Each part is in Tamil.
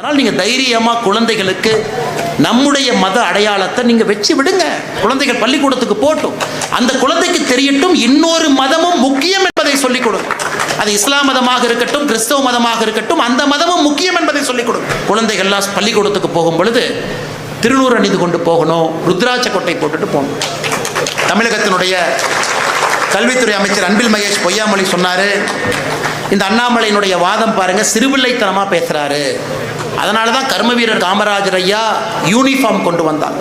அதனால் நீங்கள் தைரியமாக குழந்தைகளுக்கு நம்முடைய மத அடையாளத்தை நீங்கள் வச்சு விடுங்க. குழந்தைகள் பள்ளிக்கூடத்துக்கு போட்டும். அந்த குழந்தைக்கு தெரியட்டும் இன்னொரு மதமும் முக்கியம் என்பதை சொல்லிக் கொடுங்க அது இஸ்லாம் மதமாக இருக்கட்டும் கிறிஸ்தவ மதமாக இருக்கட்டும் அந்த மதமும் முக்கியம் என்பதை சொல்லிக் கொடுங்க குழந்தைகள்லாம் பள்ளிக்கூடத்துக்கு போகும் பொழுது திருநூறு அணிந்து கொண்டு போகணும் ருத்ராட்ச கொட்டை போட்டுட்டு போகணும். தமிழகத்தினுடைய கல்வித்துறை அமைச்சர் அன்பில் மகேஷ் பொய்யாமொழி சொன்னார் இந்த அண்ணாமலையினுடைய வாதம் பாருங்க சிறுபிள்ளைத்தனமாக பேசுகிறாரு அதனால தான் கர்ம வீரர் காமராஜர் ஐயா யூனிஃபார்ம் கொண்டு வந்தார்.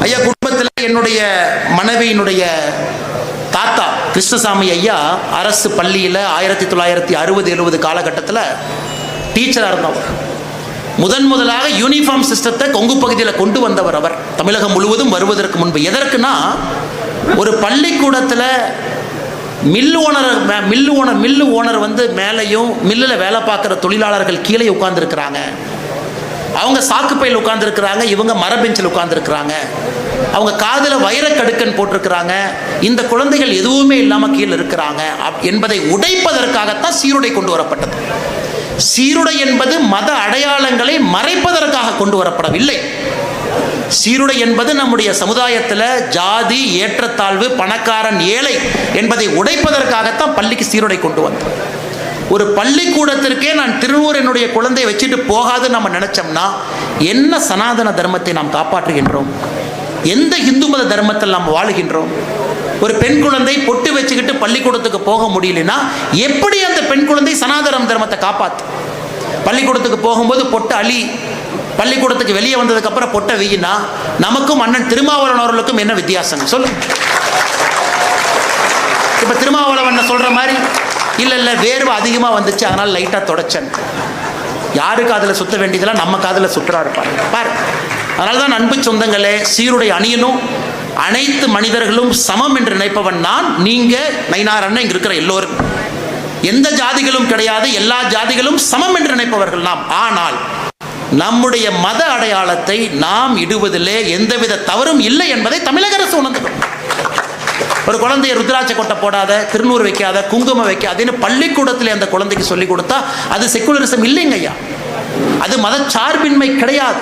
ஐயா குடும்பத்தில் என்னுடைய மனைவியினுடைய தாத்தா கிருஷ்ணசாமி ஐயா அரசு பள்ளியில் ஆயிரத்தி தொள்ளாயிரத்தி அறுபது எழுபது காலகட்டத்தில் டீச்சராக இருந்தவர். முதன் முதலாக யூனிஃபார்ம் சிஸ்டத்தை கொங்கு பகுதியில் கொண்டு வந்தவர் அவர். தமிழகம் முழுவதும் வருவதற்கு முன்பு. எதற்குனா ஒரு பள்ளிக்கூடத்தில் மில்லு ஓனர் மே- மில்லு ஓனர் மில்லு ஓனர் வந்து மேலேயும் மில்லில் வேலை பார்க்குற தொழிலாளர்கள் கீழே உட்காந்துருக்கிறாங்க அவங்க சாக்குப்பையில் உட்காந்துருக்குறாங்க இவங்க மரபெஞ்சில் உட்காந்துருக்குறாங்க அவங்க காதில் வைரக்கடுக்கன் போட்டிருக்கிறாங்க. இந்த குழந்தைகள் எதுவுமே இல்லாமல் கீழே இருக்கிறாங்க. அப்- என்பதை உடைப்பதற்காகத்தான் சீருடை கொண்டு வரப்பட்டது. சீருடை என்பது மத அடையாளங்களை மறைப்பதற்காக கொண்டு வரப்படவில்லை. சீருடை என்பது நம்முடைய சமுதாயத்தில் ஜாதி ஏற்றத்தாழ்வு பணக்காரன் ஏழை என்பதை உடைப்பதற்காகத்தான் பள்ளிக்கு சீருடை கொண்டு வந்தோம் ஒரு பள்ளிக்கூடத்திற்கே நான் திருநூறு என்னுடைய குழந்தையை வச்சுட்டு போகாது நம்ம நினைச்சோம்னா என்ன சனாதன தர்மத்தை நாம் காப்பாற்றுகின்றோம்? எந்த இந்து மத தர்மத்தில் நாம் வாழுகின்றோம்? ஒரு பெண் குழந்தை பொட்டு வச்சுக்கிட்டு பள்ளிக்கூடத்துக்கு போக முடியலனா எப்படி அந்த பெண் குழந்தை சனாதன தர்மத்தை காப்பாற்று பள்ளிக்கூடத்துக்கு போகும்போது பொட்டு அழி பள்ளிக்கூடத்துக்கு வெளியே வந்ததுக்கப்புறம் பொட்டை வீயினா நமக்கும் அண்ணன் திருமாவளவன் அவர்களுக்கும் என்ன வித்தியாசம் சொல்லுங்க. இப்போ திருமாவளவன் சொல்கிற மாதிரி இல்லை இல்லை வேர்வை அதிகமாக வந்துச்சு அதனால் லைட்டாக தொடச்சேன். யாரு காதில் சுத்த வேண்டியதெல்லாம் நம்ம காதில் சுற்றுறா இருப்பாரு பாரு. அதனால தான் அன்பு சொந்தங்களே சீருடை அணியணும். அனைத்து மனிதர்களும் சமம் என்று நினைப்பவன் நான் நீங்கள் நைனார் அண்ணன் இங்கே இருக்கிற எல்லோரும். எந்த ஜாதிகளும் கிடையாது எல்லா ஜாதிகளும் சமம் என்று நினைப்பவர்கள் நாம். ஆனால் நம்முடைய மத அடையாளத்தை நாம் இடுவதிலே எந்தவித தவறும் இல்லை என்பதை தமிழக அரசு உணர்ந்துக்கணும் ஒரு குழந்தைய ருத்ராட்ச கொட்டை போடாத திருநூறு வைக்காத குங்குமம் வைக்காதேன்னு பள்ளிக்கூடத்தில் அந்த குழந்தைக்கு சொல்லி கொடுத்தா அது செக்குலரிசம் இல்லைங்க ஐயா. அது மதச்சார்பின்மை கிடையாது.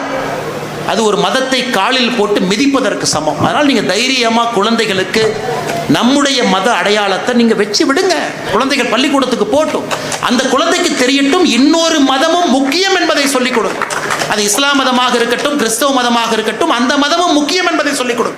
அது ஒரு மதத்தை காலில் போட்டு மிதிப்பதற்கு சமம். அதனால் நீங்கள் தைரியமாக குழந்தைகளுக்கு நம்முடைய மத அடையாளத்தை நீங்கள் வச்சு விடுங்க. குழந்தைகள் பள்ளிக்கூடத்துக்கு போட்டும். அந்த குழந்தைக்கு தெரியட்டும் இன்னொரு மதமும் முக்கியம் என்பதை சொல்லிக் கொடுங்க. அது இஸ்லாம் மதமாக இருக்கட்டும் கிறிஸ்தவ மதமாக இருக்கட்டும் அந்த மதமும் முக்கியம் என்பதை சொல்லிக் கொடுங்க.